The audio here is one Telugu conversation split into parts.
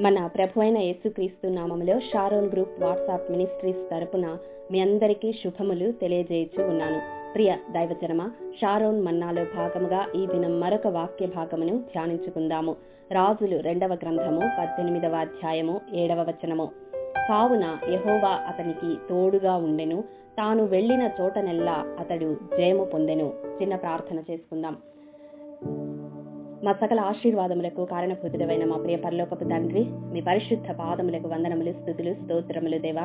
మన ప్రభు అయిన యేసుక్రీస్తు నామములో షారోన్ గ్రూప్ వాట్సాప్ మినిస్ట్రీస్ తరపున మీ అందరికీ శుభములు తెలియజేయచ్చు ఉన్నాను. ప్రియ దైవజనమ షారోన్ మన్నాలో భాగముగా ఈ దినం మరొక వాక్య భాగమును ధ్యానించుకుందాము. రాజులు రెండవ గ్రంథము పద్దెనిమిదవ అధ్యాయము ఏడవ వచనము. కావున యహోవా అతనికి తోడుగా ఉండెను. తాను వెళ్ళిన చోటనెల్లా అతడు జయము పొందెను. చిన్న ప్రార్థన చేసుకుందాం. మా సకల ఆశీర్వాదములకు కారణభూతుడమైన మా ప్రియ పరలోకపు తండ్రి మీ పరిశుద్ధ పాదములకు వందనములు స్థుతులు స్తోత్రములు దేవా.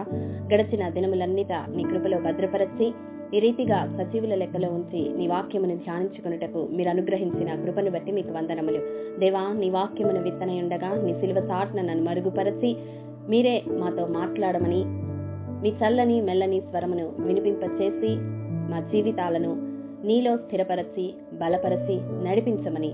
గడిచిన దినములన్నిట నీ కృపలో భద్రపరచి ఈ రీతిగా సజీవుల లెక్కలో ఉంచి నీ వాక్యమును ధ్యానించుకున్నటకు మీరు అనుగ్రహించిన కృపను బట్టి మీకు వందనములు. దేవా నీ వాక్యమును విత్తనయుండగా నీ సిలువ సాట్న నన్ను మరుగుపరచి మీరే మాతో మాట్లాడమని మీ చల్లని మెల్లని స్వరమును వినిపింపచేసి మా జీవితాలను నీలో స్థిరపరచి బలపరచి నడిపించమని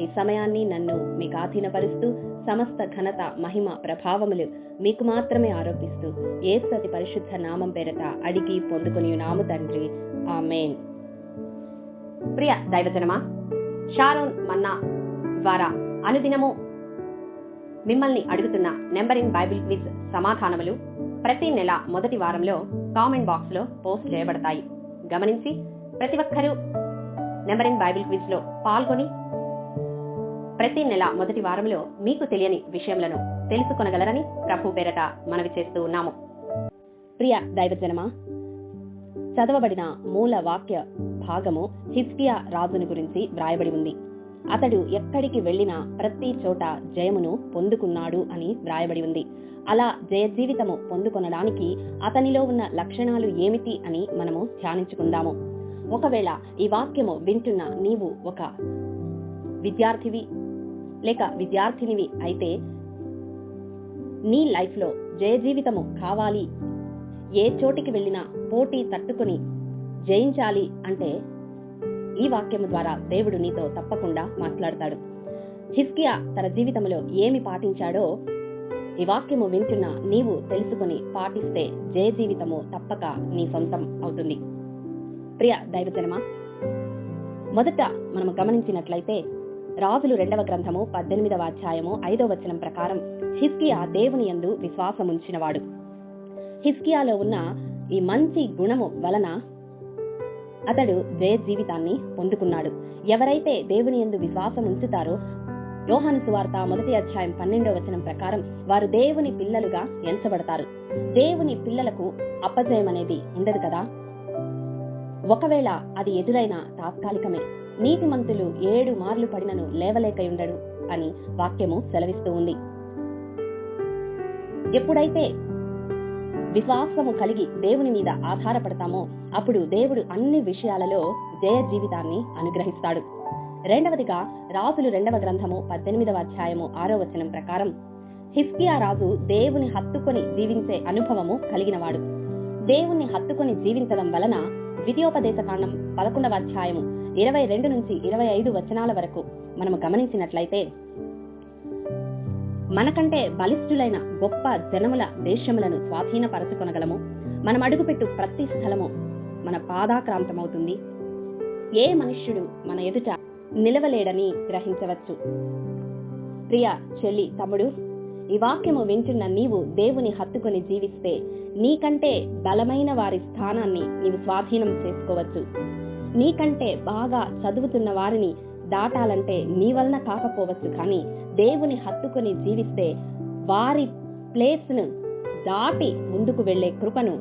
ఈ సమయాన్ని నన్ను మీకు ఆధీనపరుస్తూ సమస్త ఘనత మహిమ ప్రభావములు మీకు మాత్రమే ఆరోపిస్తూ ఏసతి పరిశుద్ధ నామం పేరట అడిగి పొందుకుని నాము తండ్రి. ఆమెన్. ప్రియ దైవజనమా షారోన్ మన్నా ద్వారా అనుదినము మిమ్మల్ని అడుగుతున్న నెంబరింగ్ బైబిల్ క్విజ్ సమాధానములు ప్రతి నెల మొదటి వారంలో కామెంట్ బాక్స్లో పోస్ట్ చేయబడతాయి. గమనించి ప్రతి ఒక్కరూ నెంబరింగ్ బైబిల్ క్విజ్లో పాల్గొని ప్రతి నెల మొదటి వారంలో మీకు తెలియని విషయములను తెలుసుకొనగలరని ప్రభు పేరట మనవి చేస్తూ ఉన్నాము. ప్రియ దైవజనమా చదవబడిన మూల వాక్య భాగము హిస్కియా రాజుని గురించి వ్రాయబడి ఉంది. అతడు ఎక్కడికి వెళ్ళినా ప్రతి చోట జయమును పొందుకున్నాడు అని వ్రాయబడి ఉంది. అలా జయ జీవితము పొందుకొనడానికి అతనిలో ఉన్న లక్షణాలు ఏమిటి అని మనము ధ్యానించుకుందాము. ఒకవేళ ఈ వాక్యము వింటున్న నీవు ఒక విద్యార్థివి లేక విద్యార్థినివి అయితే నీ లైఫ్లో జయ జీవితము కావాలి. ఏ చోటికి వెళ్ళినా పోటీ తట్టుకుని జయించాలి అంటే ఈ వాక్యము ద్వారా దేవుడు నీతో తప్పకుండా మాట్లాడతాడు. హిస్కియా తన జీవితంలో ఏమి పాటించాడో ఈ వాక్యము వింటున్న నీవు తెలుసుకుని పాటిస్తే జయ జీవితము తప్పక నీ సొంతం అవుతుంది. ప్రియ దైవజనమా మొదట మనం గమనించినట్లయితే రాజులు రెండవ గ్రంథము పద్దెనిమిదవ అధ్యాయము ఐదవ వచనం ప్రకారం హిస్కియా దేవుని ఎందు విశ్వాసముంచినవాడు. హిస్కియాలో ఉన్న ఈ మంచి గుణము వలన అతడు జయ జీవితాన్ని పొందుకున్నాడు. ఎవరైతే దేవుని యందు విశ్వాసం ఉంచుతారో యోహాను సువార్త మొదటి అధ్యాయం పన్నెండవ వచనం ప్రకారం వారు దేవుని పిల్లలుగా ఎంచబడతారు. దేవుని పిల్లలకు అపజయం అనేది ఉండదు కదా? ఒకవేళ అది ఎదురైన తాత్కాలికమే. నీతిమంతులు ఏడు మార్లు పడినను లేవలేకయుండడు అని వాక్యము సెలవిస్తూ ఉంది. ఎప్పుడైతే విశ్వాసము కలిగి దేవుని మీద ఆధారపడతామో అప్పుడు దేవుడు అన్ని విషయాలలో జయ జీవితాన్ని అనుగ్రహిస్తాడు. రెండవదిగా రాజులు రెండవ గ్రంథము పద్దెనిమిదవ అధ్యాయము ఆరో వచనం ప్రకారం హిస్కియా రాజు దేవుని హత్తుకొని జీవించే అనుభవము కలిగినవాడు. దేవుణ్ణి హత్తుకొని జీవించడం వలన ద్వితీయోపదేశ కాండం పదకొండవ అధ్యాయము ఇరవై రెండు నుంచి ఇరవై ఐదు వచనాల వరకు మనము గమనించినట్లయితే మనకంటే బలిష్ఠులైన గొప్ప జనముల దేశములను స్వాధీనపరచుకొనగలము. మనం అడుగుపెట్టు ప్రతి స్థలము మన పాదాక్రాంతమవుతుంది. ఏ మనుష్యుడు మన ఎదుట నిలవలేడని గ్రహించవచ్చు. ప్రియ చెల్లి తమ్ముడు ఈ వాక్యము వింటున్న నీవు దేవుని హత్తుకొని జీవిస్తే నీకంటే బలమైన వారి స్థానాన్ని నీవు స్వాధీనం చేసుకోవచ్చు. నీకంటే బాగా చదువుతున్న వారిని దాటాలంటే నీ వలన కాకపోవచ్చు కానీ దేవుని హత్తుకొని జీవిస్తే వారి ప్లేస్ను దాటి ముందుకు వెళ్ళే కృపను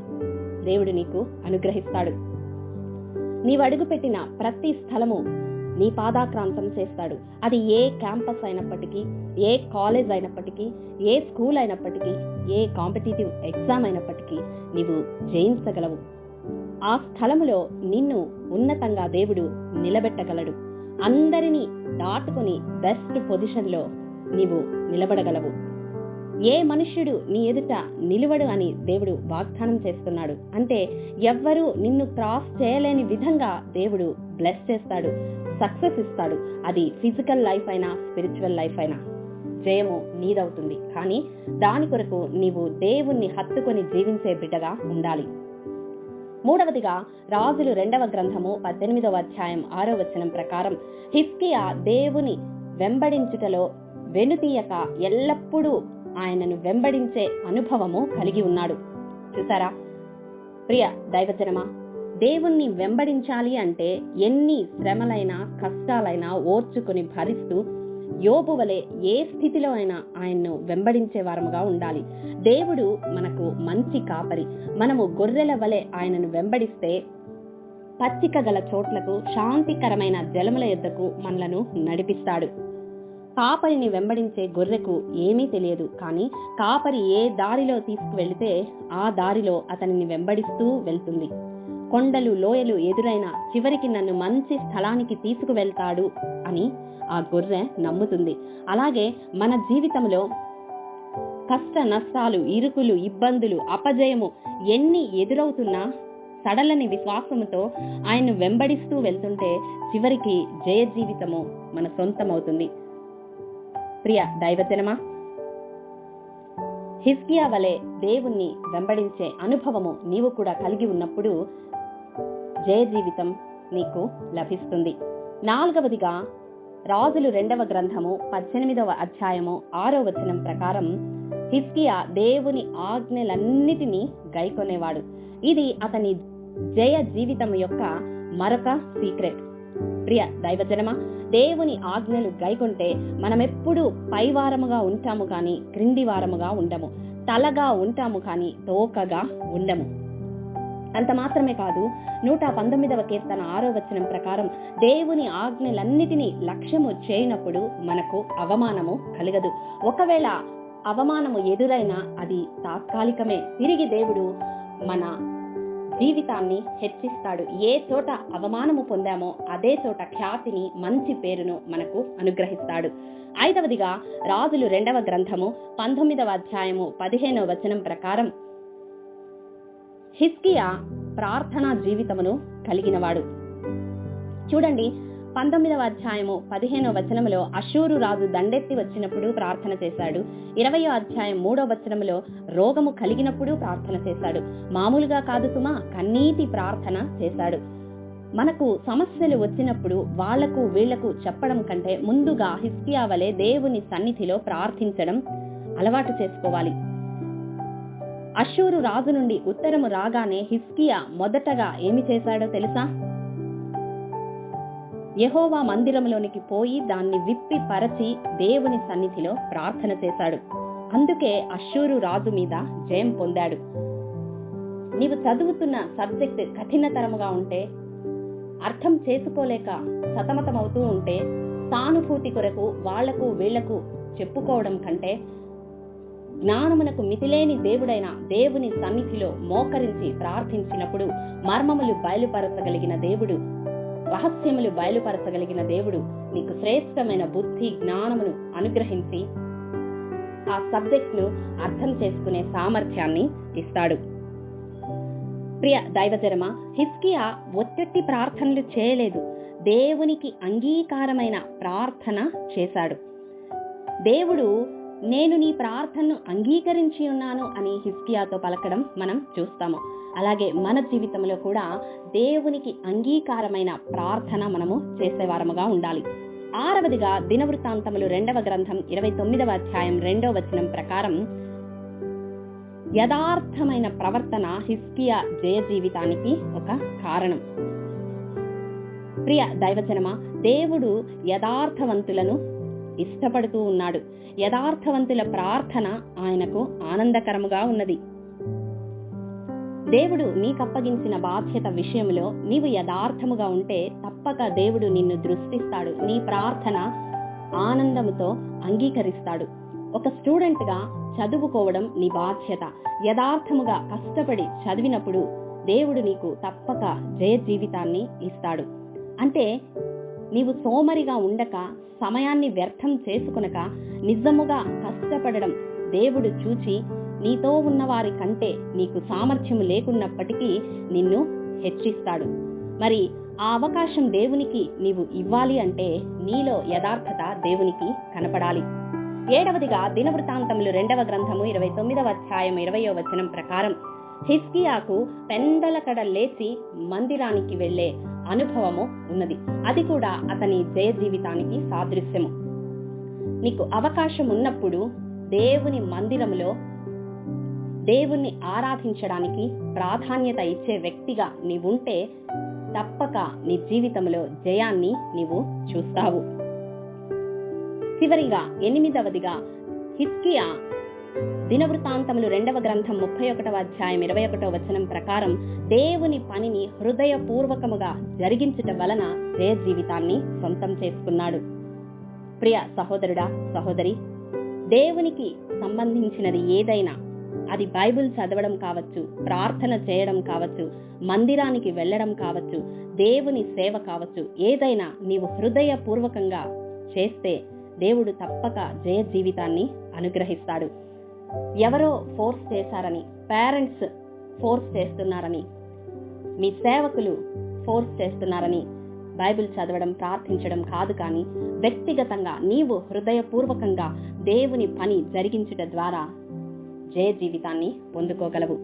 దేవుడు నీకు అనుగ్రహిస్తాడు. నీవు అడుగుపెట్టిన ప్రతి స్థలము నీ పాదాక్రాంతం చేస్తాడు. అది ఏ క్యాంపస్ అయినప్పటికీ ఏ కాలేజ్ అయినప్పటికీ ఏ స్కూల్ అయినప్పటికీ ఏ కాంపిటేటివ్ ఎగ్జామ్ అయినప్పటికీ నీవు జయించగలవు. ఆ స్థలములో నిన్ను ఉన్నతంగా దేవుడు నిలబెట్టగలడు. అందరినీ దాటుకుని బెస్ట్ పొజిషన్లో నీవు నిలబడగలవు. ఏ మనుష్యుడు నీ ఎదుట నిలువడు అని దేవుడు వాగ్దానం చేస్తున్నాడు. అంటే ఎవ్వరూ నిన్ను క్రాస్ చేయలేని విధంగా దేవుడు బ్లెస్ చేస్తాడు సక్సెస్ ఇస్తాడు. అది ఫిజికల్ లైఫ్ అయినా స్పిరిచువల్ లైఫ్ అయినా జయము నీదవుతుంది. కానీ దాని కొరకు నీవు దేవుణ్ణి హత్తుకొని జీవించే బిడ్డగా ఉండాలి. మూడవదిగా రాజులు రెండవ గ్రంథము పద్దెనిమిదవ అధ్యాయం ఆరో వచనం ప్రకారం హిస్కియా దేవుని వెంబడించుటలో వెనుతీయక ఎల్లప్పుడూ ఆయనను వెంబడించే అనుభవము కలిగి ఉన్నాడు. చూసారా ప్రియ దైవజనమా దేవుణ్ణి వెంబడించాలి అంటే ఎన్ని శ్రమలైనా కష్టాలైనా ఓర్చుకుని భరిస్తూ యోబు వలె ఏ స్థితిలో అయినా ఆయన్ను వెంబడించే వారముగా ఉండాలి. దేవుడు మనకు మంచి కాపరి. మనము గొర్రెల వలె ఆయనను వెంబడిస్తే పచ్చిక గల చోట్లకు శాంతికరమైన జలముల యొద్దకు మనలను నడిపిస్తాడు. కాపరిని వెంబడించే గొర్రెకు ఏమీ తెలియదు. కానీ కాపరి ఏ దారిలో తీసుకువెళితే ఆ దారిలో అతనిని వెంబడిస్తూ వెళ్తుంది. కొండలు లోయలు ఎదురైన చివరికి నన్ను మంచి స్థలానికి తీసుకువెళ్తాడు అని ఆ గొర్రె నమ్ముతుంది. అలాగే మన జీవితంలో కష్ట నష్టాలు ఇరుకులు ఇబ్బందులు అపజయము ఎన్ని ఎదురవుతున్నా సడలని విశ్వాసముతో ఆయన్ను వెంబడిస్తూ వెళ్తుంటే చివరికి జయ జీవితము మన సొంతమవుతుంది. ప్రియ దైవజనమా హిస్కియా వలె దేవుణ్ణి వెంబడించే అనుభవము నీవు కూడా కలిగి ఉన్నప్పుడు జయ జీవితం నీకు లభిస్తుంది. నాలుగవదిగా రాజులు రెండవ గ్రంథము పద్దెనిమిదవ అధ్యాయము ఆరో వచనం ప్రకారం హిస్కియా దేవుని ఆజ్ఞలన్నిటినీ గైకొనేవాడు. ఇది అతని జయ జీవితం యొక్క మరొక సీక్రెట్. ప్రియ దైవజనమా దేవుని ఆజ్ఞలు గైకొంటే మనమెప్పుడు పైవారముగా ఉంటాము కానీ క్రింది వారముగా ఉండము. తలగా ఉంటాము కానీ తోకగా ఉండము. అంత మాత్రమే కాదు నూట పంతొమ్మిదవ కీర్తన ఆరో వచనం ప్రకారం దేవుని ఆజ్ఞలన్నిటినీ లక్ష్యము చేయనప్పుడు మనకు అవమానము కలగదు. ఒకవేళ అవమానము ఎదురైనా అది తాత్కాలికమే. తిరిగి దేవుడు మన జీవితాన్ని హెచ్చిస్తాడు. ఏ చోట అవమానము పొందామో అదే చోట ఖ్యాతిని మంచి పేరును మనకు అనుగ్రహిస్తాడు. ఐదవదిగా రాజులు రెండవ గ్రంథము పంతొమ్మిదవ అధ్యాయము పదిహేనవ వచనం ప్రకారం హిస్కియా ప్రార్థనా జీవితమును కలిగినవాడు. చూడండి పంతొమ్మిదవ అధ్యాయము పదిహేనవ వచనములో అశూరు రాజు దండెత్తి వచ్చినప్పుడు ప్రార్థన చేశాడు. ఇరవయో అధ్యాయం మూడో వచనములో రోగము కలిగినప్పుడు ప్రార్థన చేశాడు. మామూలుగా కాదు సుమా కన్నీటి ప్రార్థన చేశాడు. మనకు సమస్యలు వచ్చినప్పుడు వాళ్ళకు వీళ్ళకు చెప్పడం కంటే ముందుగా హిస్కియా వలె దేవుని సన్నిధిలో ప్రార్థించడం అలవాటు చేసుకోవాలి. అశూరు రాజు నుండి ఉత్తరము రాగానే హిస్కియా మొదటగా ఏమి చేశాడో తెలుసా? యహోవా మందిరంలోనికి పోయి దాన్ని విప్పి పరచి దేవుని సన్నిధిలో ప్రార్థన చేశాడు. అందుకే అశూరు రాజు మీద జయం పొందాడు. నీవు చదువుతున్న సబ్జెక్ట్ కఠినతరముగా ఉంటే అర్థం చేసుకోలేక సతమతమవుతూ ఉంటే సానుభూతి కొరకు వాళ్ళకు వీళ్ళకు చెప్పుకోవడం కంటే జ్ఞానమునకు మితిలేని దేవుడైన దేవుని సన్నిధిలో మోకరించి ప్రార్థించినప్పుడు మర్మములు బయలుపరచగలిగిన దేవుడు రహస్యములు బయలుపరచగలిగిన దేవుడు నీకు శ్రేష్టమైన బుద్ధి జ్ఞానమును అనుగ్రహించి ఆ సబ్జెక్ట్ను అర్థం చేసుకునే సామర్థ్యాన్ని ఇస్తాడు. ప్రియ దైవజరమ హిస్కియా ఒత్తిడి ప్రార్థనలు చేయలేదు. దేవునికి అంగీకారమైన ప్రార్థన చేశాడు. దేవుడు నేను నీ ప్రార్థనను అంగీకరించి ఉన్నాను అని హిస్కియాతో పలకడం మనం చూస్తాము. అలాగే మన జీవితంలో కూడా దేవునికి అంగీకారమైన ప్రార్థన మనము చేసేవారముగా ఉండాలి. ఆరవదిగా దినవృత్తాంతములు రెండవ గ్రంథం ఇరవై తొమ్మిదవ అధ్యాయం రెండవ వచనం ప్రకారం యథార్థమైన ప్రవర్తన హిస్కియా జయ జీవితానికి ఒక కారణం. ప్రియ దైవచనమా దేవుడు యథార్థవంతులను ఇష్టపడుతూ ఉన్నాడు. యథార్థవంతుల ప్రార్థన ఆయనకు ఆనందకరముగా ఉన్నది. దేవుడు నీకప్పగించిన బాధ్యత విషయంలో నీవు యథార్థముగా ఉంటే తప్పక దేవుడు నిన్ను దృష్టిస్తాడు. నీ ప్రార్థన ఆనందముతో అంగీకరిస్తాడు. ఒక స్టూడెంట్గా చదువుకోవడం నీ బాధ్యత. యథార్థముగా కష్టపడి చదివినప్పుడు దేవుడు నీకు తప్పక జయ జీవితాన్ని ఇస్తాడు. అంటే నీవు సోమరిగా ఉండక సమయాన్ని వ్యర్థం చేసుకునక నిజముగా కష్టపడడం దేవుడు చూచి నీతో ఉన్నవారి కంటే నీకు సామర్థ్యం లేకున్నప్పటికీ నిన్ను హెచ్చిస్తాడు. మరి ఆ అవకాశం దేవునికి నీవు ఇవ్వాలి అంటే నీలో యథార్థత దేవునికి కనపడాలి. ఏడవదిగా దినవృత్తాంతములు రెండవ గ్రంథము ఇరవై తొమ్మిదవ అధ్యాయం ఇరవయో వచనం ప్రకారం హిస్కియాకు పెందలకడ లేచి మందిరానికి వెళ్ళే అనుభవము ఉన్నది. అది కూడా అతని జయ జీవితానికి సాదృశ్యము. నీకు అవకాశం ఉన్నప్పుడు దేవుని మందిరములో దేవుణ్ణి ఆరాధించడానికి ప్రాధాన్యత ఇచ్చే వ్యక్తిగా నీవుంటే తప్పక నీ జీవితంలో జయాన్ని నీవు చూస్తావు. చివరిగా ఎనిమిదవదిగా హిస్కియా దినవృత్తాంతములు రెండవ గ్రంథం ముప్పై ఒకటవ అధ్యాయం ఇరవై ఒకటో వచనం ప్రకారం దేవుని పనిని హృదయపూర్వకముగా జరిగించుట వలన జయ జీవితాన్ని సొంతం చేసుకున్నాడు. ప్రియ సహోదరుడా సహోదరి దేవునికి సంబంధించినది ఏదైనా అది బైబిల్ చదవడం కావచ్చు ప్రార్థన చేయడం కావచ్చు మందిరానికి వెళ్ళడం కావచ్చు దేవుని సేవ కావచ్చు ఏదైనా నీవు హృదయపూర్వకంగా చేస్తే దేవుడు తప్పక జయ జీవితాన్ని అనుగ్రహిస్తాడు. ఎవరో ఫోర్స్ చేశారని పేరెంట్స్ ఫోర్స్ చేస్తున్నారని మీ సేవకులు ఫోర్స్ చేస్తున్నారని బైబిల్ చదవడం ప్రార్థించడం కాదు కానీ వ్యక్తిగతంగా నీవు హృదయపూర్వకంగా దేవుని పని జరిగించుట ద్వారా జయ జీవితాన్ని పొందుకోగలవు.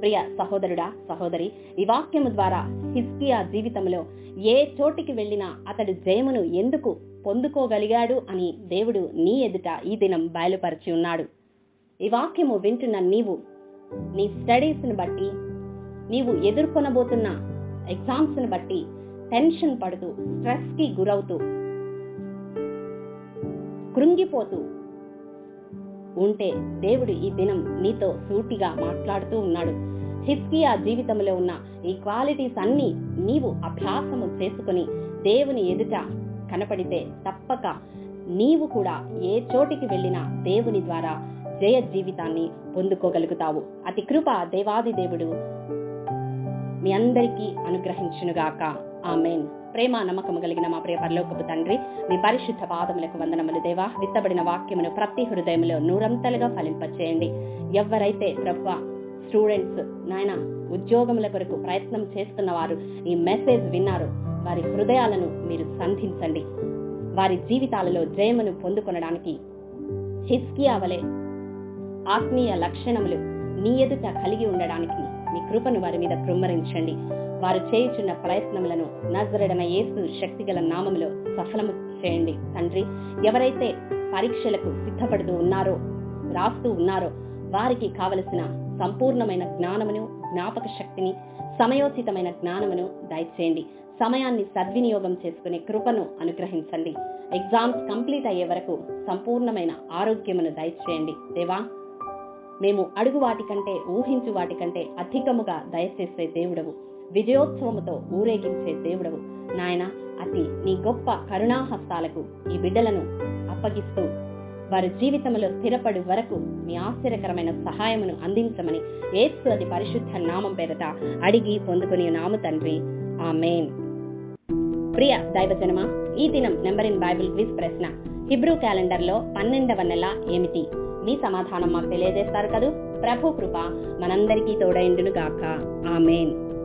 ప్రియ సహోదరుడా సహోదరి ఈ వాక్యము ద్వారా హిస్కియా జీవితంలో ఏ చోటికి వెళ్ళినా అతడు జయమును ఎందుకు పొందుకోగలిగాడు అని దేవుడు నీ ఎదుట ఈ దినం బయలుపరిచి ఉన్నాడు. ఈ వాక్యము వింటున్న నీవు నీ స్టడీస్ని బట్టి నీవు ఎదుర్కొనబోతున్న ఎగ్జామ్స్ని బట్టి టెన్షన్ పడుతూ స్ట్రెస్కి గురవుతూ కృంగిపోతూ ఉంటే దేవుడు ఈ దినం నీతో సూటిగా మాట్లాడుతూ ఉన్నాడు. హిస్కియా జీవితంలో ఉన్న ఈ క్వాలిటీస్ అన్ని నీవు అభ్యాసము చేసుకుని దేవుని ఎదుట కనపడితే తప్పక నీవు కూడా ఏ చోటికి వెళ్ళినా దేవుని ద్వారా జయ జీవితాన్ని పొందుకోగలుగుతావు. అతి కృప దేవాది దేవుడు మీ అందరికీ అనుగ్రహించునుగాక. ఆమెన్. ప్రేమ నమ్మకము కలిగిన మా ప్రియ పరలోకపు తండ్రి మీ పరిశుద్ధ పాదములకు వందనములు దేవా. విత్తబడిన వాక్యమును ప్రతి హృదయంలో నూరంతలుగా ఫలింపచేయండి. ఎవరైతే ప్రభు స్టూడెంట్స్ నాయన ఉద్యోగముల కొరకు ప్రయత్నం చేస్తున్న వారు ఈ మెసేజ్ విన్నారు వారి హృదయాలను మీరు సంధించండి. వారి జీవితాలలో జయమును పొందుకొనడానికి హిస్కియా వలె ఆత్మీయ లక్షణములు నీ ఎదుట కలిగి ఉండడానికి మీ కృపను వారి మీద కృమ్మరించండి వారు చేయుచున్న ప్రయత్నములను నజరడన యేసు శక్తిగల నామములో సఫలము చేయండి. తండ్రి ఎవరైతే పరీక్షలకు సిద్ధపడుతూ ఉన్నారో రాస్తూ ఉన్నారో వారికి కావలసిన సంపూర్ణమైన జ్ఞానమును జ్ఞాపక శక్తిని సమయోచితమైన జ్ఞానమును దయచేయండి. సమయాన్ని సద్వినియోగం చేసుకునే కృపను అనుగ్రహించండి. ఎగ్జామ్స్ కంప్లీట్ అయ్యే వరకు సంపూర్ణమైన ఆరోగ్యమును దయచేయండి. దేవా మేము అడుగు వాటికంటే ఊహించు వాటికంటే అధికముగా దయచేసే దేవుడవు. విజయోత్సవముతో ఊరేగించే దేవుడవు. నాయన అతి నీ గొప్ప కరుణాహస్తాలకు ఈ బిడ్డలను అప్పగిస్తూ వారి జీవితంలో స్థిరపడి వరకు మీ ఆశ్చర్యకరమైన సహాయమును అందించమని ఏసు అది పరిశుద్ధ నామం పేరట అడిగి పొందుకుని నాము తండ్రి. ఆ మెయిన్ ప్రియ దైవజనమా ఈ దినం నెంబర్ ఇన్ బైబిల్ క్విజ్ ప్రశ్న. హిబ్రూ క్యాలెండర్లో పన్నెండవ నెల ఏమిటి? మీ సమాధానం మాకు తెలియజేస్తారు కదూ? ప్రభు కృప మనందరికీ తోడైండును గాక ఆమెన్.